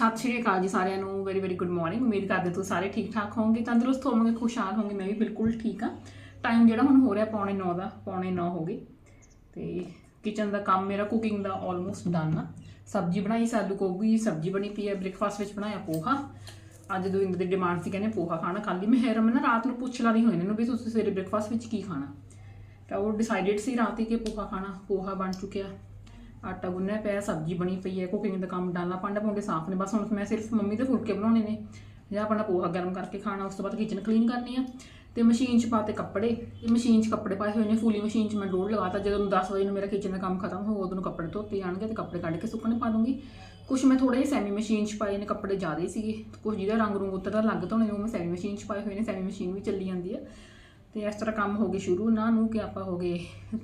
ਸਤਿ ਸ਼੍ਰੀ ਅਕਾਲ ਜੀ ਸਾਰਿਆਂ ਨੂੰ ਵੈਰੀ ਵੈਰੀ ਗੁੱਡ ਮਾਰਨਿੰਗ ਉਮੀਦ ਕਰਦੇ ਤੁਸੀਂ ਸਾਰੇ ਠੀਕ ਠਾਕ ਹੋਵੋਗੇ, ਤੰਦਰੁਸਤ ਹੋਵੋਗੇ ਖੁਸ਼ਹਾਲ ਹੋਵੋਗੇ, ਮੈਂ ਵੀ ਬਿਲਕੁਲ ਠੀਕ ਆ ਟਾਈਮ ਜਿਹੜਾ ਹੁਣ ਹੋ ਰਿਹਾ ਪੌਣੇ 9 ਦਾ, ਪੌਣੇ 9 ਹੋ ਗਏ। ਤੇ ਕਿਚਨ ਦਾ ਕੰਮ ਮੇਰਾ ਕੁਕਿੰਗ ਦਾ ਆਲਮੋਸਟ ਡਨ ਆ। ਸਬਜ਼ੀ ਬਣਾਈ ਸੀ ਆਲੂ ਗੋਭੀ, ਸਬਜ਼ੀ ਬਣੀ ਪਈ ਹੈ ਬ੍ਰੇਕਫਾਸਟ ਵਿੱਚ ਬਣਾਇਆ ਪੋਹਾ। ਅੱਜ ਦਵਿੰਦਰ ਦੀ ਡਿਮਾਂਡ ਸੀ, ਕਹਿੰਦੇ ਪੋਹਾ ਖਾਣਾ ਕੱਲ ਹੀ ਮੈਂ ਰਮਨ ਨਾ ਰਾਤ ਨੂੰ ਪੁੱਛ ਲਾ ਹੋਈ ਇਹਨਾਂ ਨੂੰ ਵੀ ਤੁਸੀਂ ਸਵੇਰੇ ਬ੍ਰੇਕਫਾਸਟ ਵਿੱਚ ਕੀ ਖਾਣਾ। ਤਾਂ ਉਹ ਡਿਸਾਈਡਡ ਸੀ ਰਾਤ ਹੀ ਕਿ ਪੋਹਾ ਖਾਣਾ, ਪੋਹਾ ਬਣ ਚੁੱਕਿਆ। ਆਟਾ ਗੁੰਨਿਆ ਪਿਆ, ਸਬਜ਼ੀ ਬਣੀ ਪਈ ਹੈ, ਕੁਕਿੰਗ ਦਾ ਕੰਮ ਡਾਲਣਾ ਭਾਂਡੇ ਪਾਉਂਦੇ ਸਾਫ਼ ਨੇ, ਬਸ ਹੁਣ ਮੈਂ ਸਿਰਫ ਮੰਮੀ ਦੇ ਫੁਲਕੇ ਬਣਾਉਣੇ ਨੇ, ਜਾਂ ਆਪਣਾ ਪੋਹਾ ਗਰਮ ਕਰਕੇ ਖਾਣਾ, ਉਸ ਤੋਂ ਬਾਅਦ ਕਿਚਨ ਕਲੀਨ ਕਰਨੀ ਆ, ਤੇ ਮਸ਼ੀਨ 'ਚ ਪਾਤੇ ਕੱਪੜੇ, ਤੇ ਮਸ਼ੀਨ 'ਚ ਕੱਪੜੇ ਪਾਏ ਹੋਏ ਨੇ, ਫੁੱਲੀ ਮਸ਼ੀਨ 'ਚ ਮੈਂ ਡੋਲ ਲਗਾਤਾ, ਜਦੋਂ ਨੂੰ 10 ਵਜੇ ਨੂੰ ਮੇਰਾ ਕਿਚਨ ਦਾ ਕੰਮ ਖਤਮ ਹੋ ਉਦੋਂ ਕੱਪੜੇ ਧੋਤੇ ਜਾਣਗੇ, ਤੇ ਕੱਪੜੇ ਕੱਢ ਕੇ ਸੁੱਕਣੇ ਪਾ ਦੂੰਗੀ। ਕੁਝ ਮੈਂ ਥੋੜੇ ਸੈਮੀ ਮਸ਼ੀਨ 'ਚ ਪਾਏ ਨੇ, ਕੱਪੜੇ ਜ਼ਿਆਦਾ ਸੀਗੇ ਕੁਝ ਜਿਹਦਾ ਰੰਗ ਰੂੰਗ ਉਤਰਦਾ ਲੱਗ ਧੋਣੇ ਉਹ ਮੈਂ ਸੈਮੀ ਮਸ਼ੀਨ 'ਚ ਪਾਏ ਹੋਏ ਨੇ ਸੈਮੀ ਮਸ਼ੀਨ ਵੀ ਚੱਲੀ ਜਾਂਦੀ ਹੈ ਤੇ ਇਸ ਤਰ੍ਹਾਂ ਕੰਮ ਹੋ ਗਏ ਸ਼ੁਰੂ, ਨਾ ਨੂੰ ਕਿ ਆਪਾਂ ਹੋ ਗਏ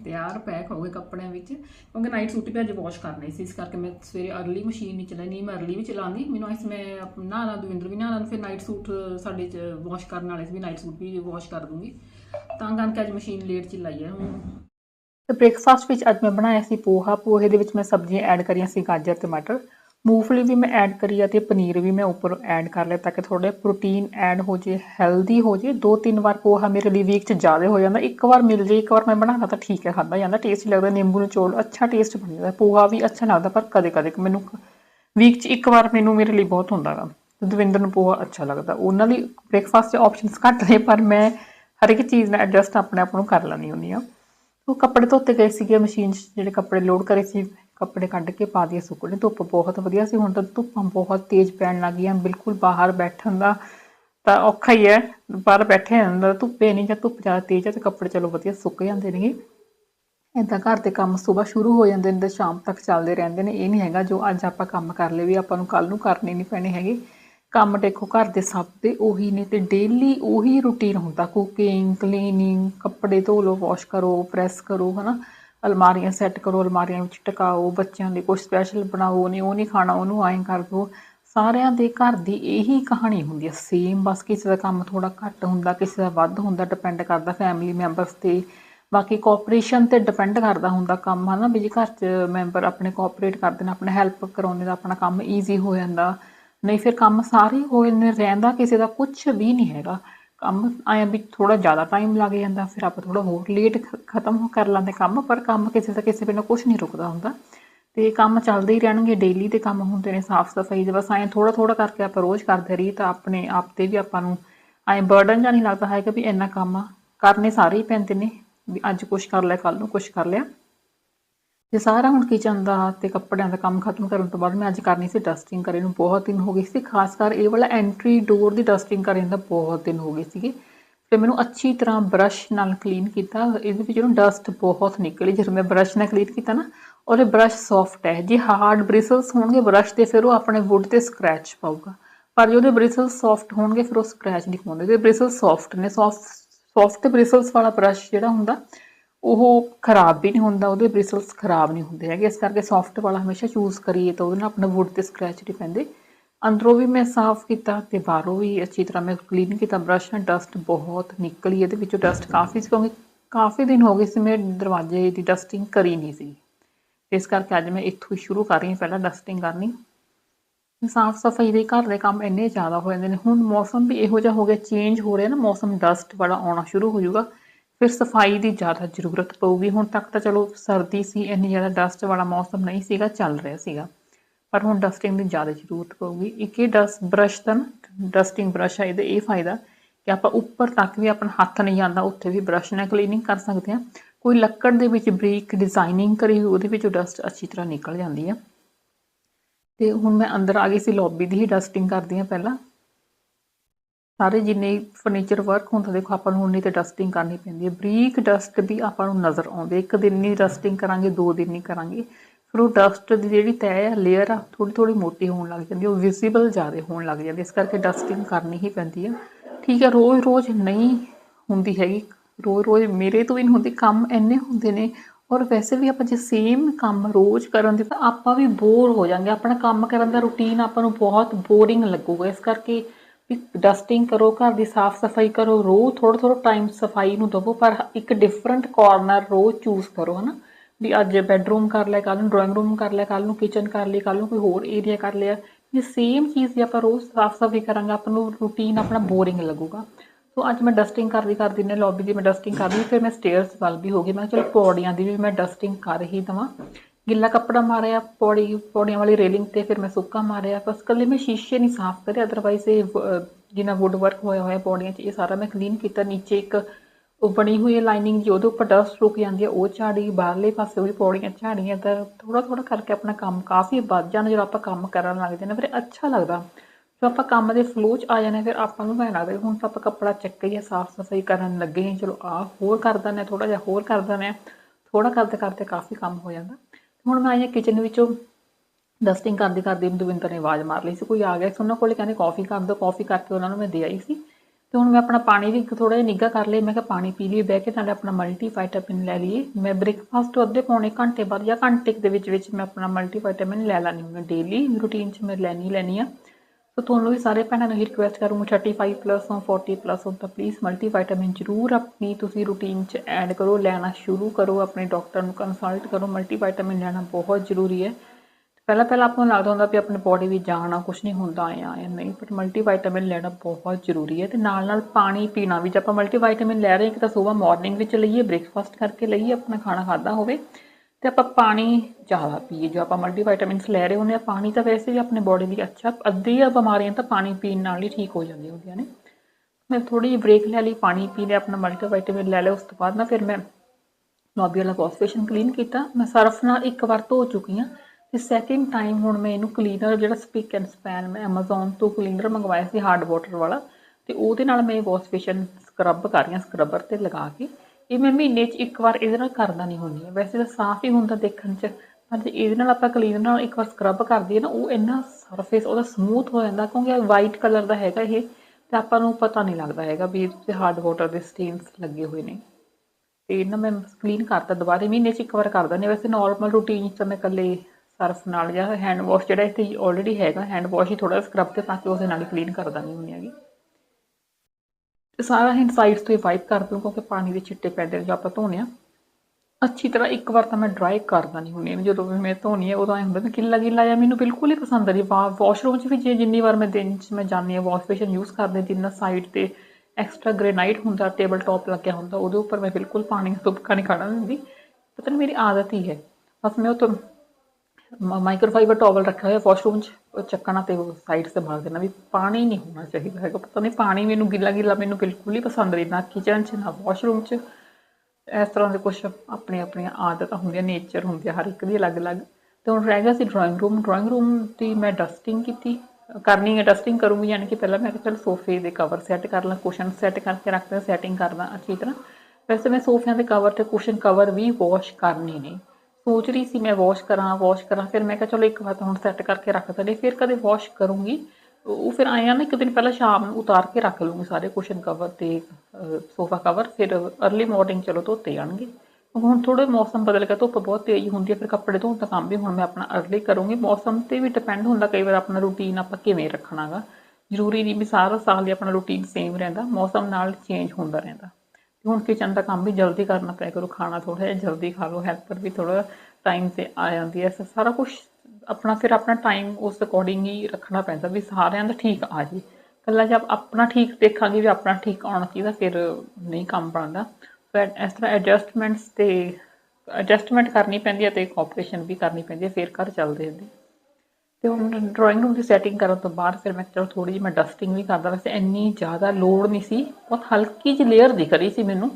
ਤਿਆਰ, ਪੈਕ ਹੋ ਗਏ ਕੱਪੜਿਆਂ ਵਿੱਚ, ਕਿਉਂਕਿ ਨਾਈਟ ਸੂਟ ਵੀ ਅੱਜ ਵਾਸ਼ ਕਰਨੇ ਸੀ, ਇਸ ਕਰਕੇ ਮੈਂ ਸਵੇਰੇ ਅਰਲੀ ਮਸ਼ੀਨ ਨਹੀਂ ਚਲਾਈ, ਨਹੀਂ ਮੈਂ ਅਰਲੀ ਵੀ ਚਲਾਉਂਦੀ ਮੈਨੂੰ ਇਸ ਮੈਂ ਨਾ ਨਾ ਦਵਿੰਦਰ ਵੀ ਨਾ ਨਾ ਫਿਰ ਨਾਈਟ ਸੂਟ ਸਾਡੇ ਚ ਵਾਸ਼ ਕਰਨ ਵਾਲੇ ਸੀ ਵੀ ਨਾਈਟ ਸੂਟ ਵੀ ਵਾਸ਼ ਕਰ ਦੂੰਗੀ, ਤਾਂ ਕਰਕੇ ਅੱਜ ਮਸ਼ੀਨ ਲੇਟ ਚਲਾਈ ਹੈ ਹੁਣ। ਤੇ ਬ੍ਰੇਕਫਾਸਟ ਵਿੱਚ ਅੱਜ ਮੈਂ ਬਣਾਇਆ ਸੀ ਪੋਹਾ, ਪੋਹੇ ਦੇ ਵਿੱਚ ਮੈਂ ਸਬਜ਼ੀਆਂ ਐਡ ਕਰੀਆਂ ਸੀ ਗਾਜਰ, ਟਮਾਟਰ ਮੂੰਗਫਲੀ ਵੀ ਮੈਂ ਐਡ ਕਰੀ ਆ ਤੇ ਪਨੀਰ ਵੀ ਮੈਂ ਉੱਪਰ ਐਡ ਕਰ ਲਿਆ ਤਾਂ ਕਿ ਥੋੜਾ ਪ੍ਰੋਟੀਨ ਐਡ ਹੋ ਜੇ ਹੈਲਦੀ ਹੋ ਜੇ ਦੋ ਤਿੰਨ ਵਾਰ ਪੋਹਾ ਮੇਰੇ ਲਈ ਵੀਕ 'ਚ ਜ਼ਿਆਦਾ ਹੋ ਜਾਂਦਾ। ਇੱਕ ਵਾਰ ਮਿਲ ਜੇ ਇੱਕ ਵਾਰ ਮੈਂ ਬਣਾਉਂਦਾ ਤਾਂ ਠੀਕ ਹੈ ਖਾਦਾ ਜਾਂਦਾ। ਟੇਸਟੀ ਲੱਗਦਾ, ਨਿੰਬੂ ਨਿਚੋੜ ਅੱਛਾ ਟੇਸਟ ਬਣ ਜਾਂਦਾ। ਪੋਹਾ ਵੀ ਅੱਛਾ ਲੱਗਦਾ, ਪਰ ਕਦੇ ਕਦੇ ਮੈਨੂੰ ਵੀਕ 'ਚ ਇੱਕ ਵਾਰ ਮੈਨੂੰ ਮੇਰੇ ਲਈ ਬਹੁਤ ਹੁੰਦਾ ਗਾ। ਦਵਿੰਦਰ ਨੂੰ ਪੋਹਾ ਅੱਛਾ ਲੱਗਦਾ। ਉਹਨਾਂ ਲਈ ਬ੍ਰੇਕਫਾਸਟ 'ਚ ਆਪਸ਼ਨਸ ਘੱਟ ਨੇ, ਪਰ ਮੈਂ ਹਰ ਇੱਕ ਚੀਜ਼ ਨਾਲ ਐਡਜਸਟ ਆਪਣੇ ਆਪ ਨੂੰ ਕਰ ਲੈਂਦੀ ਹੁੰਦੀ ਆ ਉਹ ਕੱਪੜੇ ਧੋਤੇ ਗਏ ਸੀਗੇ ਮਸ਼ੀਨ 'ਚ ਜਿਹੜੇ ਕੱਪੜੇ ਲੋਡ ਕਰੇ ਸੀ ਕੱਪੜੇ ਕੱਢ ਕੇ ਪਾ ਦਿਏ ਸੁੱਕਣੇ ਧੁੱਪ ਬਹੁਤ ਵਧੀਆ ਸੀ। ਹੁਣ ਤਾਂ ਧੁੱਪਾਂ ਬਹੁਤ ਤੇਜ਼ ਪੈਣ ਲੱਗ ਗਈਆਂ। ਬਿਲਕੁਲ ਬਾਹਰ ਬੈਠਣ ਦਾ ਤਾਂ ਔਖਾ ਹੀ ਹੈ। ਬਾਹਰ ਬੈਠੇ ਅੰਦਰ ਧੁੱਪੇ ਨਹੀਂ ਜਾਂ ਧੁੱਪ ਜ਼ਿਆਦਾ ਤੇਜ਼ ਹੈ ਤੇ ਕੱਪੜੇ ਚਲੋ ਵਧੀਆ ਸੁੱਕ ਜਾਂਦੇ ਨੇਗੇ। ਏਦਾਂ ਘਰ ਦੇ ਕੰਮ ਸਵੇਰ ਸ਼ੁਰੂ ਹੋ ਜਾਂਦੇ ਨੇ ਤੇ ਸ਼ਾਮ ਤੱਕ ਚੱਲਦੇ ਰਹਿੰਦੇ ਨੇ। ਇਹ ਨਹੀਂ ਹੈਗਾ ਜੋ ਅੱਜ ਆਪਾਂ ਕੰਮ ਕਰ ਲਏ ਵੀ ਆਪਾਂ ਨੂੰ ਕੱਲ ਨੂੰ ਕਰਨੇ ਨਹੀਂ ਪੈਣੇ ਹੈਗੇ। ਕੰਮ ਦੇਖੋ ਘਰ ਦੇ ਸਭ ਦੇ ਉਹੀ ਨੇ ਤੇ ਡੇਲੀ ਉਹੀ ਰੁਟੀਨ ਹੁੰਦਾ। ਕੁਕਿੰਗ ਕਲੀਨਿੰਗ ਕੱਪੜੇ ਧੋ ਲਓ ਵਾਸ਼ ਕਰੋ ਪ੍ਰੈਸ ਕਰੋ, ਹਨਾ। ਅਲਮਾਰੀਆਂ ਸੈੱਟ ਕਰੋ, ਅਲਮਾਰੀਆਂ ਵਿੱਚ ਟਿਕਾਓ, ਬੱਚਿਆਂ ਲਈ ਕੁਝ ਸਪੈਸ਼ਲ ਬਣਾਓ, ਉਹਨੇ ਉਹ ਨਹੀਂ ਖਾਣਾ, ਉਹਨੂੰ ਐਂ ਕਰ ਦਿਓ। ਸਾਰਿਆਂ ਦੇ ਘਰ ਦੀ ਇਹੀ ਕਹਾਣੀ ਹੁੰਦੀ ਹੈ ਸੇਮ ਬਸ ਕਿਸੇ ਦਾ ਕੰਮ ਥੋੜਾ ਘੱਟ ਹੁੰਦਾ, ਕਿਸੇ ਦਾ ਵੱਧ ਹੁੰਦਾ ਡਿਪੈਂਡ ਕਰਦਾ ਫੈਮਿਲੀ ਮੈਂਬਰਸ ਤੇ। ਬਾਕੀ ਕੋਆਪਰੇਸ਼ਨ ਤੇ ਡਿਪੈਂਡ ਕਰਦਾ ਹੁੰਦਾ ਕੰਮ, ਹਨਾ ਵੀ ਜੇ ਘਰ 'ਚ ਮੈਂਬਰ ਆਪਣੇ ਕੋਆਪਰੇਟ ਕਰਦੇ ਨੇ, ਆਪਣਾ ਹੈਲਪ ਕਰਾਉਂਦੇ ਤਾਂ ਆਪਣਾ ਕੰਮ ਈਜ਼ੀ ਹੋ ਜਾਂਦਾ। ਨਹੀਂ ਫਿਰ ਕੰਮ ਸਾਰੇ ਹੋਏ ਨੇ, ਰਹਿੰਦਾ ਕਿਸੇ ਦਾ ਕੁਝ ਵੀ ਨਹੀਂ ਹੈਗਾ। ਕੰਮ ਆਇਆ ਵੀ ਥੋੜਾ ਜ਼ਿਆਦਾ ਟਾਈਮ ਲੱਗ ਜਾਂਦਾ, ਫਿਰ ਆਪਾਂ ਥੋੜਾ ਹੋਰ ਲੇਟ ਖਤਮ ਕਰ ਲਾਂਦੇ ਕੰਮ, ਪਰ ਕੰਮ ਕਿਸੇ ਦਾ ਕਿਸੇ ਬਿਨਾਂ ਕੁਝ ਨਹੀਂ ਰੁਕਦਾ ਹੁੰਦਾ। ਤੇ ਕੰਮ ਚੱਲਦੇ ਹੀ ਰਹਿਣਗੇ ਡੇਲੀ ਦੇ ਕੰਮ ਹੁੰਦੇ ਨੇ, ਸਾਫ਼ ਸਫ਼ਾਈ ਦੇ, ਬਸ ਐਂ ਥੋੜਾ ਥੋੜਾ ਕਰਕੇ ਆਪਾਂ ਰੋਜ਼ ਕਰਦੇ ਰਹੀ ਤਾਂ ਆਪਣੇ ਆਪ ਤੇ ਵੀ ਆਪਾਂ ਨੂੰ ਐਂ ਬਰਡਨ ਜਾਂ ਨਹੀਂ ਲੱਗਦਾ ਹੈਗਾ ਵੀ ਇੰਨਾ ਕੰਮ ਕਰਨੇ ਸਾਰੇ ਹੀ ਪੈਂਦੇ ਨੇ, ਵੀ ਅੱਜ ਕੁਝ ਕਰ ਲਿਆ ਕੱਲ ਨੂੰ ਕੁਝ ਕਰ ਲਿਆ। ਤੇ ਸਾਰਾ ਹੁਣ ਕਿਚਨ ਦਾ ਤੇ ਕੱਪੜਿਆਂ ਦਾ ਕੰਮ ਖਤਮ ਕਰਨ ਤੋਂ ਬਾਅਦ ਮੈਂ ਅੱਜ ਕਰਨੀ ਸੀ ਡਸਟਿੰਗ ਕਰੇ ਨੂੰ, ਬਹੁਤ ਦਿਨ ਹੋ ਗਏ ਸੀ। ਖਾਸ ਕਰ ਇਹ ਵਾਲਾ ਐਂਟਰੀ ਡੋਰ ਦੀ ਡਸਟਿੰਗ ਕਰਨ ਦਾ ਬਹੁਤ ਦਿਨ ਹੋ ਗਏ ਸੀਗੇ। ਫਿਰ ਮੈਨੂੰ ਅੱਛੀ ਤਰ੍ਹਾਂ ਬਰਸ਼ ਨਾਲ ਕਲੀਨ ਕੀਤਾ। ਇਹਦੇ ਵਿੱਚ ਨੂੰ ਡਸਟ ਬਹੁਤ ਨਿਕਲੀ। ਜਦੋਂ ਮੈਂ ਬਰਸ਼ ਨਾਲ ਕਲੀਨ ਕੀਤਾ ਨਾ ਔਰ ਇਹ ਬਰਸ਼ ਸੌਫਟ ਹੈ। ਜੇ ਹਾਰਡ ਬ੍ਰਿਸਲਸ ਹੋਣਗੇ ਬਰਸ਼ ਤੇ ਫਿਰ ਉਹ ਆਪਣੇ ਵੁੱਡ ਤੇ ਸਕ੍ਰੈਚ ਪਾਊਗਾ। ਪਰ ਜੇ ਉਹਦੇ ਬ੍ਰਿਸਲਸ ਸੌਫਟ ਹੋਣਗੇ, ਫਿਰ ਉਹ ਸਕ੍ਰੈਚ ਨਹੀਂ ਪਾਉਂਦੇ। ਤੇ ਬ੍ਰਿਸਲ ਸੌਫਟ ਨੇ ਸੌਫਟ ਸੌਫਟ ਬ੍ਰਿਸਲਸ ਵਾਲਾ ਬਰਸ਼ ਜਿਹੜਾ ਹੁੰਦਾ ਉਹ ਖਰਾਬ ਵੀ ਨਹੀਂ ਹੁੰਦਾ, ਉਹਦੇ ਬ੍ਰਿਸਲਸ ਖਰਾਬ ਨਹੀਂ ਹੁੰਦੇ ਹੈਗੇ। ਇਸ ਕਰਕੇ ਸੌਫਟ ਵਾਲਾ ਹਮੇਸ਼ਾ ਚੂਜ਼ ਕਰੀਏ ਤਾਂ ਉਹਦੇ ਨਾਲ ਆਪਣਾ ਵੁੱਡ ਤੇ ਸਕ੍ਰੈਚ ਨਹੀਂ ਪੈਂਦੇ। ਅੰਦਰੋਂ ਵੀ ਮੈਂ ਸਾਫ਼ ਕੀਤਾ ਤੇ ਬਾਹਰੋਂ ਵੀ ਅੱਛੀ ਤਰ੍ਹਾਂ ਮੈਂ ਕਲੀਨ ਕੀਤਾ। ਬ੍ਰਸ਼ ਨਾਲ ਡਸਟ ਬਹੁਤ ਨਿਕਲੀ, ਇਹਦੇ ਵਿੱਚੋਂ ਡਸਟ ਕਾਫੀ ਸੀ ਕਿਉਂਕਿ ਕਾਫੀ ਦਿਨ ਹੋ ਗਏ ਸੀ ਮੈਂ ਦਰਵਾਜ਼ੇ ਦੀ ਡਸਟਿੰਗ ਕਰੀ ਨਹੀਂ ਸੀ। ਇਸ ਕਰਕੇ ਅੱਜ ਮੈਂ ਇੱਥੋਂ ਹੀ ਸ਼ੁਰੂ ਕਰ ਰਹੀ ਹਾਂ, ਪਹਿਲਾਂ ਡਸਟਿੰਗ ਕਰਨੀ। ਸਾਫ਼ ਸਫ਼ਾਈ ਦੇ ਘਰ ਦੇ ਕੰਮ ਇੰਨੇ ਜ਼ਿਆਦਾ ਹੋ ਜਾਂਦੇ ਨੇ। ਹੁਣ ਮੌਸਮ ਵੀ ਇਹੋ ਜਿਹਾ ਹੋ ਗਿਆ ਚੇਂਜ ਹੋ ਰਿਹਾ ਨਾ, ਮੌਸਮ ਡਸਟ ਵਾਲਾ ਆਉਣਾ ਸ਼ੁਰੂ ਹੋ ਜਾਊਗਾ। ਫਿਰ ਸਫ਼ਾਈ ਦੀ ਜ਼ਿਆਦਾ ਜ਼ਰੂਰਤ ਪਊਗੀ। ਹੁਣ ਤੱਕ ਤਾਂ ਚਲੋ ਸਰਦੀ ਸੀ, ਇੰਨੀ ਜ਼ਿਆਦਾ ਡਸਟ ਵਾਲਾ ਮੌਸਮ ਨਹੀਂ ਸੀਗਾ, ਚੱਲ ਰਿਹਾ ਸੀਗਾ। ਪਰ ਹੁਣ ਡਸਟਿੰਗ ਦੀ ਜ਼ਿਆਦਾ ਜ਼ਰੂਰਤ ਪਊਗੀ। ਇੱਕ ਇਹ ਡਸਟ ਬ੍ਰਸ਼ ਦਾ ਡਸਟਿੰਗ ਬ੍ਰਸ਼ ਹੈ ਇਹਦਾ ਇਹ ਫਾਇਦਾ ਕਿ ਆਪਾਂ ਉੱਪਰ ਤੱਕ ਵੀ ਆਪਣਾ ਹੱਥ ਨਹੀਂ ਜਾਂਦਾ ਉੱਥੇ ਵੀ ਬ੍ਰਸ਼ ਨਾਲ ਕਲੀਨਿੰਗ ਕਰ ਸਕਦੇ ਹਾਂ। ਕੋਈ ਲੱਕੜ ਦੇ ਵਿੱਚ ਬਰੀਕ ਡਿਜ਼ਾਈਨਿੰਗ ਕਰੀ ਹੋਈ, ਉਹਦੇ ਵਿੱਚੋਂ ਡਸਟ ਅੱਛੀ ਤਰ੍ਹਾਂ ਨਿਕਲ ਜਾਂਦੀ ਹੈ ਤੇ ਹੁਣ ਮੈਂ ਅੰਦਰ ਆ ਗਈ ਸੀ ਲੌਬੀ ਦੀ ਹੀ ਡਸਟਿੰਗ ਕਰਦੀ ਹਾਂ ਪਹਿਲਾਂ। ਸਾਰੇ ਜਿੰਨੇ ਫਰਨੀਚਰ ਵਰਕ ਹੁੰਦਾ, ਦੇਖੋ ਆਪਾਂ ਨੂੰ ਉਨੀ ਤੇ ਡਸਟਿੰਗ ਕਰਨੀ ਪੈਂਦੀ ਹੈ। ਬਰੀਕ ਡਸਟ ਵੀ ਆਪਾਂ ਨੂੰ ਨਜ਼ਰ ਆਉਂਦੇ। ਇੱਕ ਦਿਨ ਨਹੀਂ ਡਸਟਿੰਗ ਕਰਾਂਗੇ, ਦੋ ਦਿਨ ਨਹੀਂ ਕਰਾਂਗੇ। ਫਿਰ ਉਹ ਡਸਟ ਦੀ ਜਿਹੜੀ ਤੈਅ ਆ ਲੇਅਰ ਆ ਥੋੜੀ ਥੋੜੀ ਮੋਟੀ ਹੋਣ ਲੱਗ ਜਾਂਦੀ ਉਹ ਵਿਜ਼ੀਬਲ ਜ਼ਿਆਦਾ ਹੋਣ ਲੱਗ ਜਾਂਦੀ ਇਸ ਕਰਕੇ ਡਸਟਿੰਗ ਕਰਨੀ ਹੀ ਪੈਂਦੀ ਆ ਠੀਕ ਹੈ ਰੋਜ਼ ਰੋਜ਼ ਨਹੀਂ ਹੁੰਦੀ ਹੈਗੀ। ਰੋਜ਼ ਰੋਜ਼ ਮੇਰੇ ਤੋਂ ਵੀ ਨਹੀਂ ਹੁੰਦੀ, ਕੰਮ ਇੰਨੇ ਹੁੰਦੇ ਨੇ। ਔਰ ਵੈਸੇ ਵੀ ਆਪਾਂ ਜੇ ਸੇਮ ਕੰਮ ਰੋਜ਼ ਕਰਨ ਦੀ, ਤਾਂ ਆਪਾਂ ਵੀ ਬੋਰ ਹੋ ਜਾਾਂਗੇ। ਆਪਣਾ ਕੰਮ ਕਰਨ ਦਾ ਰੁਟੀਨ ਆਪਾਂ ਨੂੰ ਬਹੁਤ ਬੋਰਿੰਗ ਲੱਗੂਗਾ। ਇਸ ਕਰਕੇ ਵੀ ਡਸਟਿੰਗ ਕਰੋ, ਘਰ ਦੀ ਸਾਫ਼ ਸਫ਼ਾਈ ਕਰੋ, ਰੋਜ਼ ਥੋੜਾ ਥੋੜਾ ਟਾਈਮ ਸਫ਼ਾਈ ਨੂੰ ਦਿਵੋ, ਪਰ ਇੱਕ ਡਿਫਰੈਂਟ ਕਾਰਨਰ ਰੋਜ਼ ਚੂਜ਼ ਕਰੋ, ਹਨਾ? ਵੀ ਅੱਜ ਬੈੱਡਰੂਮ ਕਰ ਲਿਆ ਕੱਲ ਨੂੰ ਡਰਾਇੰਗ ਰੂਮ ਕਰ ਲਿਆ ਕੱਲ ਨੂੰ ਕਿਚਨ ਕਰ ਲਈ ਕੱਲ ਨੂੰ ਕੋਈ ਹੋਰ ਏਰੀਆ ਕਰ ਲਿਆ। ਇਹ ਸੇਮ ਚੀਜ਼ ਜੇ ਆਪਾਂ ਰੋਜ਼ ਸਾਫ਼ ਸਫ਼ਾਈ ਕਰਾਂਗੇ, ਆਪਾਂ ਨੂੰ ਰੂਟੀਨ ਆਪਣਾ ਬੋਰਿੰਗ ਲੱਗੂਗਾ। ਸੋ ਅੱਜ ਮੈਂ ਡਸਟਿੰਗ ਕਰਦੀ ਕਰਦੀ ਨੇ ਲੌਬੀ ਦੀ ਮੈਂ ਡਸਟਿੰਗ ਕਰ ਲਈ, ਫਿਰ ਮੈਂ ਸਟੇਅਰਸ ਵੱਲ ਵੀ ਹੋ ਗਈ। ਮੈਂ ਕਿਹਾ ਚਲੋ ਪੌੜੀਆਂ ਦੀ ਵੀ ਮੈਂ ਡਸਟਿੰਗ ਕਰ ਹੀ ਦਵਾਂ। ਗਿੱਲਾ ਕੱਪੜਾ ਮਾਰਿਆ, ਪੌੜੀ, ਪੌੜੀਆਂ ਵਾਲੀ ਰੇਲਿੰਗ ਤੇ ਫਿਰ ਮੈਂ ਸੁੱਕਾ ਮਾਰਿਆ, ਬਸ ਕੱਲੇ ਮੈਂ ਸ਼ੀਸ਼ੇ ਨਹੀਂ ਸਾਫ਼ ਕਰੇ ਅਦਰਵਾਈਜ਼ ਇਹ ਜਿੰਨਾ ਵੁੱਡ ਵਰਕ ਹੋਇਆ ਹੋਇਆ ਪੌੜੀਆਂ 'ਚ, ਇਹ ਸਾਰਾ ਮੈਂ ਕਲੀਨ ਕੀਤਾ, ਨੀਚੇ ਇੱਕ ਉਹ ਬਣੀ ਹੋਈ ਹੈ ਲਾਈਨਿੰਗ ਜੀ ਉਹਦੇ ਉੱਪਰ ਡਸਟ ਰੁਕ ਜਾਂਦੀ ਹੈ, ਉਹ ਝਾੜੀ, ਬਾਹਰਲੇ ਪਾਸੇ ਵੀ ਪੌੜੀਆਂ ਝਾੜੀਆਂ ਤਾਂ ਥੋੜਾ ਥੋੜਾ ਕਰਕੇ ਆਪਣਾ ਕੰਮ ਕਾਫੀ ਵੱਧ ਜਾਂਦਾ ਜਦੋਂ ਆਪਾਂ ਕੰਮ ਕਰਨ ਲੱਗਦੇ ਨੇ ਫਿਰ ਅੱਛਾ ਲੱਗਦਾ। ਜਦੋਂ ਆਪਾਂ ਕੰਮ ਦੇ ਫਲੋ 'ਚ ਆ ਜਾਂਦੇ ਫਿਰ ਆਪਾਂ ਨੂੰ ਐਂ ਲੱਗਦਾ ਹੁਣ ਤਾਂ ਆਪਾਂ ਕੱਪੜਾ ਚੱਕੀਏ ਸਾਫ਼ ਸਫ਼ਾਈ ਕਰਨ ਲੱਗੇ ਚਲੋ ਆਹ ਹੋਰ ਕਰਦਾ ਦਿੰਦੇ ਹਾਂ ਥੋੜਾ ਜਿਹਾ ਹੋਰ ਕਰਦਾ ਦਿੰਦੇ ਹਾਂ ਥੋੜਾ ਕਰਦੇ ਕਰਦੇ ਕਾਫੀ ਕੰਮ ਹੋ ਜਾਂਦਾ। ਹੁਣ ਮੈਂ ਆਈ ਕਿਚਨ ਵਿੱਚੋਂ ਡਸਟਿੰਗ ਕਰਦੇ ਕਰਦੀ ਦਵਿੰਦਰ ਨੇ ਆਵਾਜ਼ ਮਾਰ ਲਈ ਸੀ, ਕੋਈ ਆ ਗਿਆ ਸੀ ਉਹਨਾਂ ਕੋਲੇ, ਕਹਿੰਦੇ ਕਾਫੀ ਕਰ ਦਿਓ ਕਾਫੀ ਕਰਕੇ ਉਹਨਾਂ ਨੂੰ ਮੈਂ ਦੇ ਆਈ ਸੀ। ਤੇ ਹੁਣ ਮੈਂ ਆਪਣਾ ਪਾਣੀ ਵੀ ਥੋੜਾ ਜਿਹਾ ਨਿੱਘਾ ਕਰ ਲਈ ਮੈਂ ਕਿਹਾ ਪਾਣੀ ਪੀ ਲਈਏ, ਬਹਿ ਕੇ ਨਾਲੇ ਆਪਣਾ ਮਲਟੀ ਵਿਟਾਮਿਨ ਲੈ ਲਈਏ। ਮੈਂ ਬ੍ਰੇਕਫਾਸਟ ਅੱਧੇ ਪੌਣੇ ਘੰਟੇ ਬਾਅਦ ਜਾਂ ਘੰਟੇ ਕੁ ਦੇ ਵਿੱਚ ਵਿੱਚ ਮੈਂ ਆਪਣਾ ਮਲਟੀ ਵਿਟਾਮਿਨ ਲੈ ਲੈਣੀ ਹੁੰਦੀ ਡੇਲੀ ਰੂਟੀਨ 'ਚ ਮੈਂ ਲੈਣੀ ਲੈਣੀ ਆ। ਸੋ ਤੁਹਾਨੂੰ ਵੀ ਸਾਰੇ ਭੈਣਾਂ ਨੂੰ ਹੀ ਰਿਕੁਐਸਟ ਕਰੂੰਗੀ 35 ਪਲੱਸ ਹੋ 40 ਪਲੱਸ ਹੋ ਤਾਂ ਪਲੀਜ਼ ਮਲਟੀਵਿਟਾਮਿਨ ਜ਼ਰੂਰ ਆਪਣੀ ਤੁਸੀਂ ਰੂਟੀਨ 'ਚ ਐਡ ਕਰੋ, ਲੈਣਾ ਸ਼ੁਰੂ ਕਰੋ, ਆਪਣੇ ਡਾਕਟਰ ਨੂੰ ਕੰਸਲਟ ਕਰੋ ਮਲਟੀਵਿਟਾਮਿਨ ਲੈਣਾ ਬਹੁਤ ਜ਼ਰੂਰੀ ਹੈ। ਪਹਿਲਾਂ ਪਹਿਲਾਂ ਆਪਾਂ ਨੂੰ ਲੱਗਦਾ ਹੁੰਦਾ ਵੀ ਆਪਣੀ ਬੋਡੀ ਵਿੱਚ ਜਾਣਾ ਕੁਝ ਨਹੀਂ ਹੁੰਦਾ ਆਇਆ ਆਇਆ ਨਹੀਂ ਪਰ ਮਲਟੀਵਿਟਾਮਿਨ ਲੈਣਾ ਬਹੁਤ ਜ਼ਰੂਰੀ ਹੈ ਤੇ ਨਾਲ ਨਾਲ ਪਾਣੀ ਪੀਣਾ ਵੀ, ਜੇ ਆਪਾਂ ਮਲਟੀਵਿਟਾਮਿਨ ਲੈ ਰਹੇ ਹਾਂ ਕਿ ਤਾਂ ਸਵੇਰ ਮਾਰਨਿੰਗ ਵਿੱਚ ਲਈਏ ਬ੍ਰੇਕਫਾਸਟ ਕਰਕੇ ਲਈਏ, ਆਪਣਾ ਖਾਣਾ ਖਾਦਾ ਹੋਵੇ ਤੇ ਆਪਾਂ ਪਾਣੀ ਜ਼ਿਆਦਾ ਪੀਏ, ਜੋ ਆਪਾਂ ਮਲਟੀਵਿਟਾਮਿਨਸ ਲੈ ਰਹੇ ਹੁੰਦੇ ਆ, ਪਾਣੀ ਤਾਂ ਵੈਸੇ ਵੀ ਆਪਣੇ ਬੋਡੀ ਲਈ ਅੱਛਾ ਅੱਧੀਆਂ ਬਿਮਾਰੀਆਂ ਤਾਂ ਪਾਣੀ ਪੀਣ ਨਾਲ ਹੀ ਠੀਕ ਹੋ ਜਾਂਦੀਆਂ ਹੁੰਦੀਆਂ ਨੇ। ਮੈਂ ਥੋੜੀ ਜਿਹੀ ਬ੍ਰੇਕ ਲੈ ਲਈ, ਪਾਣੀ ਪੀ ਲਿਆ, ਆਪਣਾ ਮਲਟੀਵਿਟਾਮਿਨ ਲੈ ਲਿਆ, ਉਸ ਤੋਂ ਬਾਅਦ ਨਾ ਫਿਰ ਮੈਂ ਨੋਬੀ ਵਾਲਾ ਵਾਸ਼ ਬੇਸਿਨ ਕਲੀਨ ਕੀਤਾ। ਮੈਂ ਸਰਫ ਨਾਲ ਇੱਕ ਵਾਰ ਧੋ ਚੁੱਕੀ ਹਾਂ ਤੇ ਸੈਕਿੰਡ ਟਾਈਮ ਹੁਣ ਮੈਂ ਇਹਨੂੰ ਕਲੀਨਰ ਜਿਹੜਾ ਸਪਿਕ ਐਂਡ ਸਪੈਨ ਮੈਂ Amazon ਤੋਂ ਕਲੀਨਰ ਮੰਗਵਾਇਆ ਸੀ ਹਾਰਡ ਵਾਟਰ ਵਾਲਾ। ਤੇ ਉਹਦੇ ਨਾਲ ਮੈਂ ਵਾਸ਼ ਬੇਸਿਨ ਸਕਰਬ ਕਰ ਰਹੀ ਹਾਂ ਸਕਰਬਰ ਤੇ ਲਗਾ ਕੇ। ਇਹ ਮੈਂ ਮਹੀਨੇ 'ਚ ਇੱਕ ਵਾਰ ਇਹਦੇ ਨਾਲ ਕਰਦਾ ਨਹੀਂ ਹੁੰਦੀ ਹਾਂ। ਵੈਸੇ ਤਾਂ ਸਾਫ਼ ਹੀ ਹੁੰਦਾ ਦੇਖਣ 'ਚ, ਪਰ ਜੇ ਇਹਦੇ ਨਾਲ ਆਪਾਂ ਕਲੀਨਰ ਨਾਲ ਇੱਕ ਵਾਰ ਸਕਰਬ ਕਰ ਦਈਏ ਨਾ, ਉਹ ਇੰਨਾ ਸਰਫੇਸ ਉਹਦਾ ਸਮੂਥ ਹੋ ਜਾਂਦਾ ਕਿਉਂਕਿ ਇਹ ਵਾਈਟ ਕਲਰ ਦਾ ਹੈਗਾ ਇਹ, ਤੇ ਆਪਾਂ ਨੂੰ ਪਤਾ ਨਹੀਂ ਲੱਗਦਾ ਹੈਗਾ ਵੀ ਇਹ ਹਾਰਡ ਵਾਟਰ ਦੇ ਸਟੇਨਸ ਲੱਗੇ ਹੋਏ ਨੇ। ਤੇ ਇਹਨਾਂ ਮੈਂ ਕਲੀਨ ਕਰਤਾ ਦੁਬਾਰੇ, ਮਹੀਨੇ 'ਚ ਇੱਕ ਵਾਰ ਕਰਦਾ ਨਹੀਂ ਵੈਸੇ ਨਾਰਮਲ ਰੂਟੀਨ 'ਚ ਮੈਂ ਇਕੱਲੇ ਸਰਫ ਨਾਲ ਜਾਂ ਹੈਂਡ ਵਾਸ਼ ਜਿਹੜਾ ਇੱਥੇ ਆਲਰੇਡੀ ਹੈਗਾ ਹੈਂਡ ਵਾਸ਼ ਹੀ ਥੋੜਾ ਸਕਰਬ ਤੇ ਤਾਂ ਕਿ ਉਹਦੇ ਨਾਲ ਹੀ ਕਲੀਨ ਕਰਦਾ ਨਹੀਂ ਹੁੰਦੀ ਹੈਗੀ। ਤੇ ਸਾਰਾ ਹੈਂਡ ਸਾਈਡਸ ਤੋਂ ਹੀ ਵਾਈਪ ਕਰ ਦੂੰ ਕਿਉਂਕਿ ਪਾਣੀ ਦੇ ਛਿੱਟੇ ਪੈਂਦੇ ਨੇ ਜੋ ਆਪਾਂ ਧੋਣੇ ਆ। ਅੱਛੀ ਤਰ੍ਹਾਂ ਇੱਕ ਵਾਰ ਤਾਂ ਮੈਂ ਡਰਾਈ ਕਰਦਾ ਨਹੀਂ ਹੁੰਦੀ ਇਹਨੂੰ ਜਦੋਂ ਵੀ ਮੈਂ ਧੋਣੀ ਹੈ ਉਦੋਂ ਐਂ ਹੁੰਦਾ ਵੀ ਗਿੱਲਾ ਗਿੱਲਾ ਜਾਂ ਮੈਨੂੰ ਬਿਲਕੁਲ ਹੀ ਪਸੰਦ ਨਹੀਂ ਵਾਸ਼ਰੂਮ 'ਚ ਵੀ ਜੇ ਜਿੰਨੀ ਵਾਰ ਮੈਂ ਦਿਨ 'ਚ ਮੈਂ ਜਾਂਦੀ ਹਾਂ ਵਾਸ਼ ਬੇਸਿਨ ਯੂਜ਼ ਕਰਦੀ ਜਿੰਨਾ ਸਾਈਡ ਤੇ ਐਕਸਟਰਾ ਗ੍ਰੇਨਾਈਟ ਹੁੰਦਾ ਟੇਬਲ ਟਾਪ ਲੱਗਿਆ ਹੁੰਦਾ, ਉਹਦੇ ਉੱਪਰ ਮੈਂ ਬਿਲਕੁਲ ਪਾਣੀ ਸੁੱਕਾ ਨਹੀਂ ਖੜਾ ਦਿੰਦੀ। ਪਤਾ ਨਹੀਂ ਮੇਰੀ ਆਦਤ ਹੀ ਹੈ। ਬਸ ਮੈਂ ਉਹ ਤੋਂ ਮਾਈਕਰੋਫਾਈਬਰ ਟਾਵਲ ਰੱਖਿਆ ਹੋਇਆ ਵਾਸ਼ਰੂਮ 'ਚ, ਉਹ ਚੱਕਣਾ ਤੇ ਉਹ ਸਾਈਡ ਤੇ ਮਾਰ ਦੇਣਾ ਵੀ ਪਾਣੀ ਨਹੀਂ ਹੋਣਾ ਚਾਹੀਦਾ ਹੈਗਾ। ਪਤਾ ਨਹੀਂ ਪਾਣੀ ਮੈਨੂੰ ਗਿੱਲਾ ਗਿੱਲਾ ਮੈਨੂੰ ਬਿਲਕੁਲ ਹੀ ਪਸੰਦ ਨਹੀਂ, ਨਾ ਕਿਚਨ 'ਚ, ਨਾ ਵਾਸ਼ਰੂਮ 'ਚ। ਇਸ ਤਰ੍ਹਾਂ ਦੇ ਕੁਝ ਆਪਣੇ ਆਪਣੀਆਂ ਆਦਤਾਂ ਹੁੰਦੀਆਂ ਨੇਚਰ ਹੁੰਦੀ ਆ ਹਰ ਇੱਕ ਦੀ ਅਲੱਗ-ਅਲੱਗ। ਤੇ ਹੁਣ ਰਹਿ ਗਿਆ ਸੀ ਡਰਾਇੰਗ ਰੂਮ ਡਰਾਇੰਗ ਰੂਮ ਦੀ ਮੈਂ ਡਸਟਿੰਗ ਕੀਤੀ। ਕਰਨੀ ਹੈ ਡਸਟਿੰਗ ਕਰੂੰਗੀ, ਯਾਨੀ ਕਿ ਪਹਿਲਾਂ ਮੈਂ ਕਿਹਾ ਚਲ ਸੋਫੇ ਦੇ ਕਵਰ ਸੈੱਟ ਕਰ ਲਾਂ ਕੁਸ਼ਨ ਸੈੱਟ ਕਰਕੇ ਰੱਖਦਾ ਸੈਟਿੰਗ ਕਰਦਾ ਅੱਛੀ ਤਰ੍ਹਾਂ। ਵੈਸੇ ਮੈਂ ਸੋਫਿਆਂ ਦੇ ਕਵਰ ਤੇ ਕੁਸ਼ਨ ਕਵਰ ਵੀ ਵਾਸ਼ ਕਰਨੇ ਨੇ ਸੋਚ ਰਹੀ ਸੀ ਮੈਂ ਵਾਸ਼ ਕਰਾਂ ਵਾਸ਼ ਕਰਾਂ, ਫਿਰ ਮੈਂ ਕਿਹਾ ਚਲੋ ਇੱਕ ਵਾਰ ਤਾਂ ਹੁਣ ਸੈੱਟ ਕਰਕੇ ਰੱਖ ਦਲੇ ਫਿਰ ਕਦੇ ਵਾਸ਼ ਕਰੂੰਗੀ। ਉਹ ਫਿਰ ਆਇਆ ਨਾ ਇੱਕ ਦਿਨ ਪਹਿਲਾਂ ਸ਼ਾਮ ਨੂੰ ਉਤਾਰ ਕੇ ਰੱਖ ਲੂੰਗੀ ਸਾਰੇ ਕੁਸ਼ਨ ਕਵਰ ਤੇ ਸੋਫਾ ਕਵਰ ਫਿਰ अर्ਲੀ ਮਾਰਨਿੰਗ ਚਲੋ ਧੋਤੇ ਜਾਣਗੇ। ਹੁਣ ਥੋੜੇ ਮੌਸਮ ਬਦਲ ਗਿਆ ਧੁੱਪ ਬਹੁਤ ਤੇਜ਼ ਹੁੰਦੀ ਹੈ, ਫਿਰ ਕੱਪੜੇ ਧੋਣ ਦਾ ਕੰਮ ਵੀ ਹੁਣ ਮੈਂ ਆਪਣਾ अर्ਲੀ ਕਰੂੰਗੀ। ਮੌਸਮ ਤੇ ਵੀ ਡਿਪੈਂਡ ਹੁੰਦਾ ਕਈ ਵਾਰ ਆਪਣਾ ਰੂਟੀਨ ਆਪਾਂ ਕਿਵੇਂ ਰੱਖਣਾਗਾ। ਜ਼ਰੂਰੀ ਨਹੀਂ ਵੀ ਸਾਰਾ ਸਾਲ ਹੀ ਆਪਣਾ ਰੂਟੀਨ ਸੇਮ ਰਹਿੰਦਾ, ਮੌਸਮ ਨਾਲ ਚੇਂਜ ਹੁੰਦਾ ਰਹਿੰਦਾ। ਹੁਣ ਕਿਚਨ ਦਾ ਕੰਮ ਵੀ ਜਲਦੀ ਕਰਨਾ ਪਿਆ ਕਰੋ, ਖਾਣਾ ਥੋੜਾ ਜਿਹਾ ਜਲਦੀ ਖਾ ਲਓ ਹੈਲਪਰ ਵੀ ਥੋੜਾ ਟਾਈਮ ਤੇ ਆ ਜਾਂਦੀ ਹੈ ਸਾਰਾ ਕੁਝ ਆਪਣਾ ਫਿਰ ਆਪਣਾ ਟਾਈਮ ਉਸ ਅਕੋਰਡਿੰਗ ਹੀ ਰੱਖਣਾ ਪੈਂਦਾ ਵੀ ਸਾਰਿਆਂ ਦਾ ਠੀਕ ਆ ਜੀ। ਕੱਲਾ ਜਦ ਆਪਣਾ ਠੀਕ ਦੇਖਾਂਗੇ ਵੀ ਆਪਣਾ ਠੀਕ ਆਉਣਾ ਚਾਹੀਦਾ ਫਿਰ ਨਹੀਂ ਕੰਮ ਬਣਦਾ। ਫਿਰ ਇਸ ਤਰ੍ਹਾਂ ਐਡਜਸਟਮੈਂਟਸ ਤੇ ਐਡਜਸਟਮੈਂਟ ਕਰਨੀ ਪੈਂਦੀ ਹੈ ਤੇ ਕੋਆਪਰੇਸ਼ਨ ਵੀ ਕਰਨੀ ਪੈਂਦੀ ਹੈ, ਫਿਰ ਘਰ ਚੱਲਦੇ ਹੁੰਦੇ। ਤੇ ਹੁਣ ਡਰਾਇੰਗ ਰੂਮ ਦੀ ਸੈਟਿੰਗ ਕਰਨ ਤੋਂ ਬਾਅਦ ਫਿਰ ਮੈਂ ਚਲੋ ਥੋੜੀ ਜਿਹੀ ਮੈਂ ਡਸਟਿੰਗ ਵੀ ਕਰਦਾ ਵੈਸੇ ਇੰਨੀ ਜ਼ਿਆਦਾ ਲੋੜ ਨਹੀਂ ਸੀ। ਬਹੁਤ ਹਲਕੀ ਜਿਹੀ ਲੇਅਰ ਦਿਖ ਰਹੀ ਸੀ ਮੈਨੂੰ।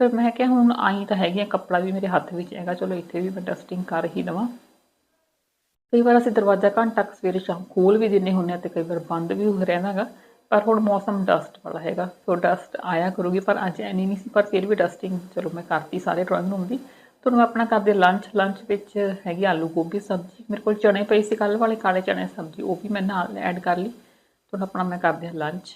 ਫਿਰ ਮੈਂ ਕਿਹਾ ਹੁਣ ਆਈ ਤਾਂ ਹੈਗੀ ਆ, ਕੱਪੜਾ ਵੀ ਮੇਰੇ ਹੱਥ ਵਿੱਚ ਹੈਗਾ, ਚਲੋ ਇੱਥੇ ਵੀ ਮੈਂ ਡਸਟਿੰਗ ਕਰ ਹੀ ਲਵਾਂ। ਕਈ ਵਾਰ ਅਸੀਂ ਦਰਵਾਜ਼ਾ ਘੰਟਾ ਕੁ ਸਵੇਰੇ ਸ਼ਾਮ ਖੋਲ ਵੀ ਦਿੰਨੇ ਹੁੰਨੇ ਆ ਤੇ ਕਈ ਵਾਰ ਬੰਦ ਵੀ ਹੋ ਰਹਿੰਦਾਗਾ ਪਰ ਹੁਣ ਮੌਸਮ ਡਸਟ ਵਾਲਾ ਹੈਗਾ, ਸੋ ਡਸਟ ਆਇਆ ਕਰੂਗੀ, ਪਰ ਅੱਜ ਐਨੀ ਨਹੀਂ ਸੀ, ਪਰ ਫਿਰ ਵੀ ਡਸਟਿੰਗ ਚਲੋ ਮੈਂ ਕਰਤੀ ਸਾਰੇ ਡਰਾਇੰਗ ਰੂਮ ਦੀ। ਤੁਹਾਨੂੰ ਮੈਂ ਆਪਣਾ ਕਰਦੇ ਲੰਚ ਲੰਚ ਵਿੱਚ ਹੈਗੀ ਆਲੂ ਗੋਭੀ ਸਬਜ਼ੀ। ਮੇਰੇ ਕੋਲ ਚਣੇ ਪਏ ਸੀ ਕੱਲ ਵਾਲੇ, ਕਾਲੇ ਚਣੇ ਸਬਜ਼ੀ, ਉਹ ਵੀ ਮੈਂ ਨਾਲ ਐਡ ਕਰ ਲਈ। ਤੁਹਾਨੂੰ ਆਪਣਾ ਮੈਂ ਕਰਦੇ ਲੰਚ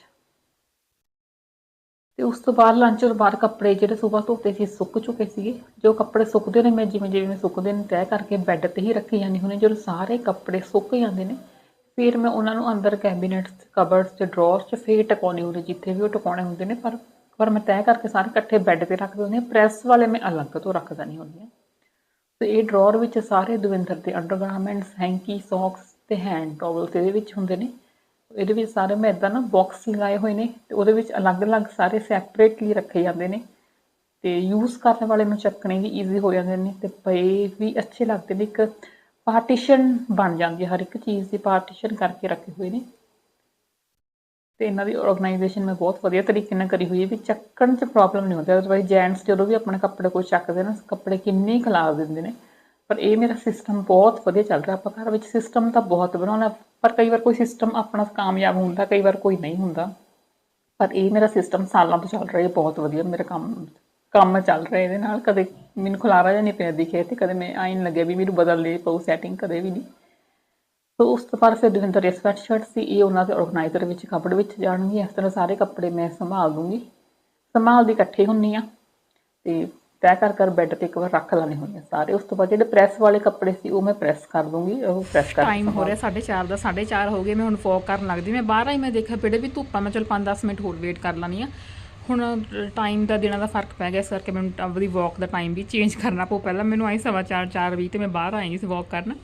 ਤੇ ਉਸ ਤੋਂ ਬਾਅਦ ਲੰਚ ਤੋਂ ਬਾਅਦ ਕੱਪੜੇ ਜਿਹੜੇ ਸਵੇਰ ਧੋਤੇ ਸੀ, ਸੁੱਕ ਚੁੱਕੇ ਸੀਗੇ। ਜੋ ਕੱਪੜੇ ਸੁੱਕਦੇ ਨੇ, ਮੈਂ ਜਿਵੇਂ ਜਿਵੇਂ ਸੁੱਕਦੇ ਨੇ ਤੈਅ ਕਰਕੇ ਬੈੱਡ ਤੇ ਹੀ ਰੱਖੀ ਜਾਂਦੀ ਹੁੰਦੀ ਜਦੋਂ ਸਾਰੇ ਕੱਪੜੇ ਸੁੱਕ ਜਾਂਦੇ ਨੇ, ਫਿਰ ਮੈਂ ਉਹਨਾਂ ਨੂੰ ਅੰਦਰ ਕੈਬਿਨੇਟਸ ਕਬਰਡਸ ਤੇ ਡਰਾਅਰਸ 'ਚ ਫੇਰ ਟਿਕਾਉਣੀ ਹੁੰਦੀ ਜਿੱਥੇ ਵੀ ਉਹ ਟਿਕਾਉਣੇ ਹੁੰਦੇ ਨੇ। ਪਰ ਪਰ ਮੈਂ ਤੈਅ ਕਰਕੇ ਸਾਰੇ ਇਕੱਠੇ ਬੈੱਡ ਤੇ ਰੱਖ ਦਿੰਦੀ ਹਾਂ। ਪ੍ਰੈਸ ਵਾਲੇ ਮੈਂ ਅਲੱਗ ਤੋਂ ਰੱਖਦਾ ਨਹੀਂ ਹੁੰਦੀ ਹਾਂ। ਤੇ ਇਹ ਡਰਾਅਰ ਵਿੱਚ ਸਾਰੇ ਦਵਿੰਦਰ ਦੇ ਅੰਡਰਗਾਰਮੈਂਟਸ, ਹੈਂਕੀ, ਸੌਕਸ ਤੇ ਹੈਂਡ ਟਾਵਲਸ ਇਹਦੇ ਵਿੱਚ ਹੁੰਦੇ ਨੇ। ਇਹਦੇ ਵਿੱਚ ਸਾਰੇ ਮੈਂ ਇਦਾਂ ਨਾ ਬਾਕਸ ਲਗਾਏ ਹੋਏ ਨੇ ਤੇ ਉਹਦੇ ਵਿੱਚ ਅਲੱਗ-ਅਲੱਗ ਸਾਰੇ ਸੈਪਰੇਟਲੀ ਰੱਖੇ ਜਾਂਦੇ ਨੇ। ਤੇ ਯੂਜ਼ ਕਰਨ ਵਾਲੇ ਨੂੰ ਚੱਕਣੇ ਵੀ ਈਜ਼ੀ ਹੋ ਜਾਂਦੇ ਨੇ ਤੇ ਪਏ ਵੀ ਅੱਛੇ ਲੱਗਦੇ ਨੇ। ਇੱਕ ਪਾਰਟੀਸ਼ਨ ਬਣ ਜਾਂਦੀ ਹੈ। ਹਰ ਇੱਕ ਚੀਜ਼ ਦੀ ਪਾਰਟੀਸ਼ਨ ਕਰਕੇ ਰੱਖੇ ਹੋਏ ਨੇ। ਤੇ ਇਹਨਾਂ ਦੀ ਆਰਗੇਨਾਈਜੇਸ਼ਨ ਮੈਂ ਬਹੁਤ ਵਧੀਆ ਤਰੀਕੇ ਨਾਲ ਕਰੀ ਹੋਈ ਹੈ ਵੀ ਚੱਕਣ 'ਚ ਪ੍ਰੋਬਲਮ ਨਹੀਂ ਹੁੰਦੀ। ਅਦਰਵਾਈਜ਼ ਜੈਂਟਸ ਜਦੋਂ ਵੀ ਆਪਣੇ ਕੱਪੜੇ ਕੋਈ ਚੱਕਦੇ ਨੇ, ਕੱਪੜੇ ਕਿੰਨੇ ਹੀ ਖਿਲਾਰ ਦਿੰਦੇ ਨੇ। ਪਰ ਇਹ ਮੇਰਾ ਸਿਸਟਮ ਬਹੁਤ ਵਧੀਆ ਚੱਲ ਰਿਹਾ। ਆਪਾਂ ਘਰ ਵਿੱਚ ਸਿਸਟਮ ਤਾਂ ਬਹੁਤ ਬਣਾਉਣਾ, ਪਰ ਕਈ ਵਾਰ ਕੋਈ ਸਿਸਟਮ ਆਪਣਾ ਕਾਮਯਾਬ ਹੁੰਦਾ, ਕਈ ਵਾਰ ਕੋਈ ਨਹੀਂ ਹੁੰਦਾ। ਪਰ ਇਹ ਮੇਰਾ ਸਿਸਟਮ ਸਾਲਾਂ ਤੋਂ ਚੱਲ ਰਿਹਾ ਹੈ ਬਹੁਤ ਵਧੀਆ ਮੇਰਾ ਕੰਮ ਕੰਮ ਚੱਲ ਰਿਹਾ ਇਹਦੇ ਨਾਲ। ਕਦੇ ਮੈਨੂੰ ਖਲਾਰਾ ਜਾਂ ਨਹੀਂ ਪਿਆ ਦਿਖੇ ਤੇ ਕਦੇ ਮੈਂ ਆਇਨ ਲੱਗਿਆ ਵੀ ਮੈਨੂੰ ਬਦਲ ਲਈ ਪਊ ਸੈਟਿੰਗ ਕਦੇ ਵੀ ਨਹੀਂ। ਸੋ ਉਸ ਤੋਂ ਬਾਅਦ ਫਿਰ ਦਵਿੰਦਰ ਇਹ ਸਵੈਟ ਸ਼ਰਟ ਸੀ ਇਹ ਉਹਨਾਂ ਦੇ ਆਰਗੇਨਾਈਜ਼ਰ ਵਿੱਚ ਕੱਪੜੇ ਵਿੱਚ ਜਾਣਗੇ। ਇਸ ਤਰ੍ਹਾਂ ਸਾਰੇ ਕੱਪੜੇ ਮੈਂ ਸੰਭਾਲ ਦੂੰਗੀ ਸੰਭਾਲਦੀ ਇਕੱਠੇ ਹੁੰਨੀ ਆ ਤੇ ਤੈਅ ਕਰ ਕਰ ਬੈੱਡ ਤੇ ਇੱਕ ਵਾਰ ਰੱਖ ਲੈਣੇ ਹੁੰਦੇ ਸਾਰੇ। ਉਸ ਤੋਂ ਬਾਅਦ ਜਿਹੜੇ ਪ੍ਰੈਸ ਵਾਲੇ ਕੱਪੜੇ ਸੀ ਉਹ ਮੈਂ ਪ੍ਰੈਸ ਕਰ ਦੂੰਗੀ ਉਹ ਪ੍ਰੈਸ ਕਰ ਟਾਈਮ ਹੋ ਰਿਹਾ 4:30 ਦਾ 4:30 ਹੋ ਗਏ ਮੈਂ ਹੁਣ ਫੋਕ ਕਰਨ ਲੱਗਦੀ ਮੈਂ ਬਾਹਰ ਆਈ ਮੈਂ ਦੇਖਿਆ ਪੇੜੇ ਵੀ ਧੁੱਪਾ ਮੈਂ ਚਲ 5-10 ਮਿੰਟ ਹੋਰ ਵੇਟ ਕਰ ਲਾਨੀ ਆ। ਹੁਣ ਟਾਈਮ ਦਾ ਦਿਨਾਂ ਦਾ ਫ਼ਰਕ ਪੈ ਗਿਆ ਇਸ ਕਰਕੇ ਮੈਨੂੰ ਆਪਣੀ ਵਾਕ ਦਾ ਟਾਈਮ ਵੀ ਚੇਂਜ ਕਰਨਾ ਪਊ। ਪਹਿਲਾਂ ਮੈਨੂੰ ਆਈ ਸਵਾ ਚਾਰ 4 ਵਜੇ ਤੇ ਮੈਂ ਬਾਹਰ ਆਈ ਸੀ ਵਾਕ ਕਰਨ।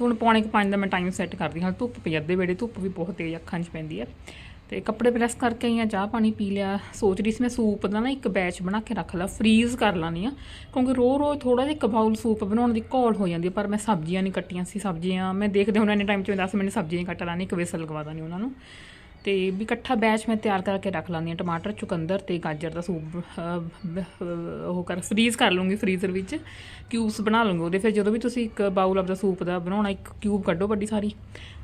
ਤੇ ਹੁਣ ਪੌਣੇ 5 ਦਾ ਮੈਂ ਟਾਈਮ ਸੈੱਟ ਕਰਦੀ ਹਾਂ। ਧੁੱਪ ਪਈ ਅੱਧੇ ਵੇੜੇ ਧੁੱਪ ਵੀ ਬਹੁਤ ਤੇਜ਼ ਅੱਖਾਂ 'ਚ ਪੈਂਦੀ ਹੈ ਤੇ ਕੱਪੜੇ ਪ੍ਰੈਸ ਕਰਕੇ ਆਈ ਆ ਚਾਹ ਪਾਣੀ ਪੀ ਲਿਆ। ਸੋਚ ਰਹੀ ਸੀ ਮੈਂ ਸੂਪ ਦਾ ਨਾ ਇੱਕ ਬੈਚ ਬਣਾ ਕੇ ਰੱਖ ਲਾ ਫਰੀਜ਼ ਕਰ ਲਾਨੀ ਆ। ਕਿਉਂਕਿ ਰੋ ਰੋ ਥੋੜਾ ਜਿਹਾ ਇੱਕ ਬਾਉਲ ਸੂਪ ਬਣਾਉਣ ਦੀ ਘੋਲ ਹੋ ਜਾਂਦੀ ਆ, ਪਰ ਮੈਂ ਸਬਜ਼ੀਆਂ ਨਹੀਂ ਕੱਟੀਆਂ ਸੀ ਸਬਜ਼ੀਆਂ ਮੈਂ ਦੇਖਦੇ ਹੁਣ ਇੰਨੇ ਟਾਈਮ 'ਚ 10 ਮਿੰਟ ਸਬਜ਼ੀਆਂ ਹੀ ਕੱਟ ਲਾਣੀ ਇੱਕ ਵੇਸਲ ਲਗਵਾ ਦਾਨੀ ਉਹਨਾਂ ਨੂੰ। ਤੇ ਵੀ ਇਕੱਠਾ ਬੈਚ ਮੈਂ ਤਿਆਰ ਕਰਕੇ ਰੱਖ ਲਾਂਦੀ ਹਾਂ, ਟਮਾਟਰ, ਚੁਕੰਦਰ ਤੇ ਗਾਜਰ ਦਾ ਸੂਪ ਉਹ ਕਰ ਫਰੀਜ਼ ਕਰ ਲੂੰਗੀ ਫਰੀਜ਼ਰ ਵਿੱਚ ਕਿਊਬਸ ਬਣਾ ਲੂੰਗੀ ਉਹਦੇ, ਫਿਰ ਜਦੋਂ ਵੀ ਤੁਸੀਂ ਇੱਕ ਬਾਉਲ ਆਪਦਾ ਸੂਪ ਦਾ ਬਣਾਉਣਾ, ਇੱਕ ਕਿਊਬ ਕੱਢੋ ਵੱਡੀ ਸਾਰੀ,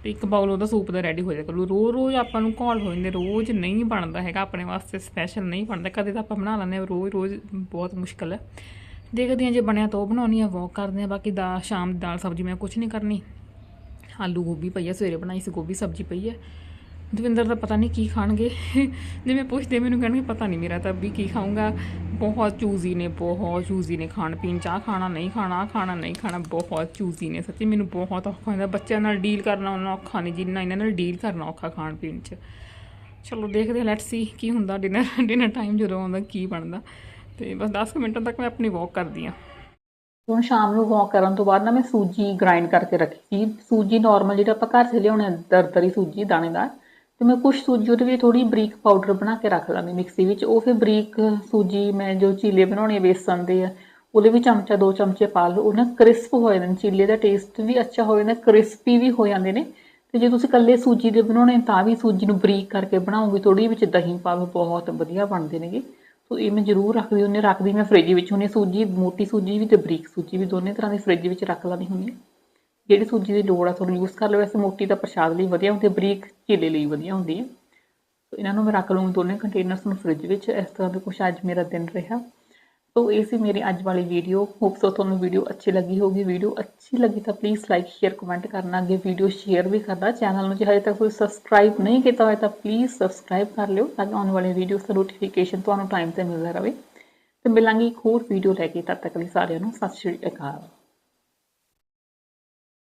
ਤੇ ਇੱਕ ਬਾਉਲ ਉਹਦਾ ਸੂਪ ਦਾ ਰੈਡੀ ਹੋ ਜਾਇਆ ਕਰੂ ਰੋਜ਼ ਰੋਜ਼ ਆਪਾਂ ਨੂੰ ਘੋਲ ਹੋ ਜਾਂਦੇ, ਰੋਜ਼ ਨਹੀਂ ਬਣਦਾ ਹੈਗਾ, ਆਪਣੇ ਵਾਸਤੇ ਸਪੈਸ਼ਲ ਨਹੀਂ ਬਣਦਾ, ਕਦੇ ਤਾਂ ਆਪਾਂ ਬਣਾ ਲੈਂਦੇ ਹਾਂ, ਰੋਜ਼ ਰੋਜ਼ ਬਹੁਤ ਮੁਸ਼ਕਲ ਹੈ। ਦੇਖਦੇ ਹਾਂ ਜੇ ਬਣਿਆ ਤਾਂ ਉਹ ਬਣਾਉਣੀ ਆ ਵਾਕ ਕਰਦੇ ਆ ਬਾਕੀ ਦਾ, ਸ਼ਾਮ ਦੀ ਦਾਲ ਸਬਜ਼ੀ ਮੈਂ ਕੁਝ ਨਹੀਂ ਕਰਨੀ। ਆਲੂ ਗੋਭੀ ਪਈ ਆ, ਸਵੇਰੇ ਬਣਾਈ ਸੀ ਗੋਭੀ ਸਬਜ਼ੀ ਪਈ ਹੈ ਦਵਿੰਦਰ ਦਾ ਪਤਾ ਨਹੀਂ ਕੀ ਖਾਣਗੇ। ਜੇ ਮੈਂ ਪੁੱਛਦੇ ਮੈਨੂੰ ਕਹਿਣਗੇ, ਪਤਾ ਨਹੀਂ ਮੇਰਾ ਤਾਂ ਵੀ ਕੀ ਖਾਊਂਗਾ। ਬਹੁਤ ਚੂਜ਼ੀ ਨੇ, ਬਹੁਤ ਚੂਜ਼ੀ ਨੇ ਖਾਣ ਪੀਣ। ਚਾਹ ਖਾਣਾ, ਨਹੀਂ ਖਾਣਾ, ਆਹ ਖਾਣਾ, ਨਹੀਂ ਖਾਣਾ, ਬਹੁਤ ਚੂਜ਼ੀ ਨੇ ਸੱਚੀ। ਮੈਨੂੰ ਬਹੁਤ ਔਖਾ ਹੁੰਦਾ। ਬੱਚਿਆਂ ਨਾਲ ਡੀਲ ਕਰਨਾ ਉਹਨਾਂ ਔਖਾ ਨਹੀਂ, ਜਿੰਨਾ ਇਹਨਾਂ ਨਾਲ ਡੀਲ ਕਰਨਾ ਔਖਾ ਖਾਣ ਪੀਣ 'ਚ। ਚਲੋ ਦੇਖਦੇ ਹਾਂ ਲੈਟਸ ਸੀ ਕੀ ਹੁੰਦਾ ਡਿਨਰ ਡਿਨਰ ਟਾਈਮ ਜਦੋਂ ਆਉਂਦਾ, ਕੀ ਬਣਦਾ। ਤੇ ਬਸ 10 ਮਿੰਟਾਂ ਤੱਕ ਮੈਂ ਆਪਣੀ ਵਾਕ ਕਰਦੀ ਹਾਂ। ਹੁਣ ਸ਼ਾਮ ਨੂੰ ਵਾਕ ਕਰਨ ਤੋਂ ਬਾਅਦ ਨਾ ਮੈਂ ਸੂਜੀ ਗ੍ਰਾਈਂਡ ਕਰਕੇ ਰੱਖੀ ਸੀ। ਸੂਜੀ ਨਾਰਮਲ ਜਿਹੜਾ ਆਪਾਂ ਘਰ 'ਚ ਲਿਆਉਣੇ ਦਰਦਰੀ ਸੂਜੀ, ਦਾਣੇਦਾਰ। ਤੇ ਮੈਂ ਕੁਝ ਸੂਜੀ ਉਹਦੇ ਵਿੱਚ ਥੋੜੀ ਬਰੀਕ ਪਾਊਡਰ ਬਣਾ ਕੇ ਰੱਖ ਲਾਂਗੀ ਮਿਕਸੀ ਵਿੱਚ। ਉਹ ਫਿਰ ਬਰੀਕ ਸੂਜੀ ਮੈਂ ਜੋ ਚੀਲੇ ਬਣਾਉਣੇ ਬੇਸਣ ਦੇ ਆ, ਉਹਦੇ ਵਿੱਚ ਚਮਚਾ, ਦੋ ਚਮਚੇ ਪਾ ਲਓ। ਉਹ ਨਾ ਕ੍ਰਿਸਪ ਹੋ ਜਾਂਦੇ ਨੇ, ਚੀਲੇ ਦਾ ਟੇਸਟ ਵੀ ਅੱਛਾ ਹੋ ਜਾਂਦਾ ਕ੍ਰਿਸਪੀ ਵੀ ਹੋ ਜਾਂਦੇ ਨੇ। ਤੇ ਜੇ ਤੁਸੀਂ ਇਕੱਲੇ ਸੂਜੀ ਦੇ ਬਣਾਉਣੇ ਤਾਂ ਵੀ ਸੂਜੀ ਨੂੰ ਬਰੀਕ ਕਰਕੇ ਬਣਾਓਗੇ ਥੋੜੀ ਵਿੱਚ ਦਹੀਂ ਪਾਵੇ ਬਹੁਤ ਵਧੀਆ ਬਣਦੇ ਨੇਗੇ। ਸੋ ਇਹ ਮੈਂ ਜ਼ਰੂਰ ਰੱਖਦੀ ਹੁੰਦੀ ਹਾਂ ਰੱਖਦੀ ਮੈਂ ਫ੍ਰਿਜ ਵਿੱਚ ਹੁੰਦੀ ਸੂਜੀ, ਮੋਟੀ ਸੂਜੀ ਵੀ ਤੇ ਬਰੀਕ ਸੂਜੀ ਵੀ ਦੋਨੇ ਤਰ੍ਹਾਂ ਦੀ ਫ੍ਰਿਜ ਵਿੱਚ ਰੱਖ ਲੈਂਦੀ ਹੁੰਦੀ ਹਾਂ ਜਿਹੜੀ ਸੂਜੀ ਦੀ ਲੋੜ ਆ, ਤੁਹਾਨੂੰ ਯੂਜ਼ ਕਰ ਲਓ। ਵੈਸੇ ਮੋਟੀ ਤਾਂ ਪ੍ਰਸ਼ਾਦ ਲਈ ਵਧੀਆ ਹੁੰਦੀ ਹੈ ਬਰੀਕ ਚੀਲੇ ਲਈ ਵਧੀਆ ਹੁੰਦੀ ਹੈ ਸੋ ਇਹਨਾਂ ਨੂੰ ਮੈਂ ਰੱਖ ਲੂੰਗੀ ਦੋਨੇ ਕੰਟੇਨਰਸ ਨੂੰ ਫ੍ਰਿਜ ਵਿੱਚ। ਇਸ ਤਰ੍ਹਾਂ ਦਾ ਕੁਛ ਅੱਜ ਮੇਰਾ ਦਿਨ ਰਿਹਾ। ਸੋ ਇਹ ਸੀ ਮੇਰੀ ਅੱਜ ਵਾਲੀ ਵੀਡੀਓ ਹੋਪ ਸੋ ਤੁਹਾਨੂੰ ਵੀਡੀਓ ਅੱਛੀ ਲੱਗੀ ਹੋਗੀ ਵੀਡੀਓ ਅੱਛੀ ਲੱਗੀ ਤਾਂ ਪਲੀਜ਼ ਲਾਈਕ ਸ਼ੇਅਰ ਕਮੈਂਟ ਕਰਨਾ। ਅੱਗੇ ਵੀਡੀਓ ਸ਼ੇਅਰ ਵੀ ਕਰਨਾ ਚੈਨਲ ਨੂੰ ਜੇ ਹਜੇ ਤੱਕ ਕੋਈ ਸਬਸਕ੍ਰਾਈਬ ਨਹੀਂ ਕੀਤਾ ਹੋਇਆ ਤਾਂ ਪਲੀਜ਼ ਸਬਸਕ੍ਰਾਈਬ ਕਰ ਲਿਓ ਤਾਂ ਕਿ ਆਉਣ ਵਾਲੇ ਵੀਡੀਓਜ਼ ਦਾ ਨੋਟੀਫਿਕੇਸ਼ਨ ਤੁਹਾਨੂੰ ਟਾਈਮ ਤੇ ਮਿਲਦਾ ਰਹੇ। ਤੇ ਮਿਲਾਂਗੇ ਇੱਕ ਹੋਰ ਵੀਡੀਓ ਲੈ ਕੇ। ਤਦ ਤੱਕ ਲਈ ਸਾਰਿਆਂ ਨੂੰ ਸਤਿ ਸ਼੍ਰੀ ਅਕਾਲ।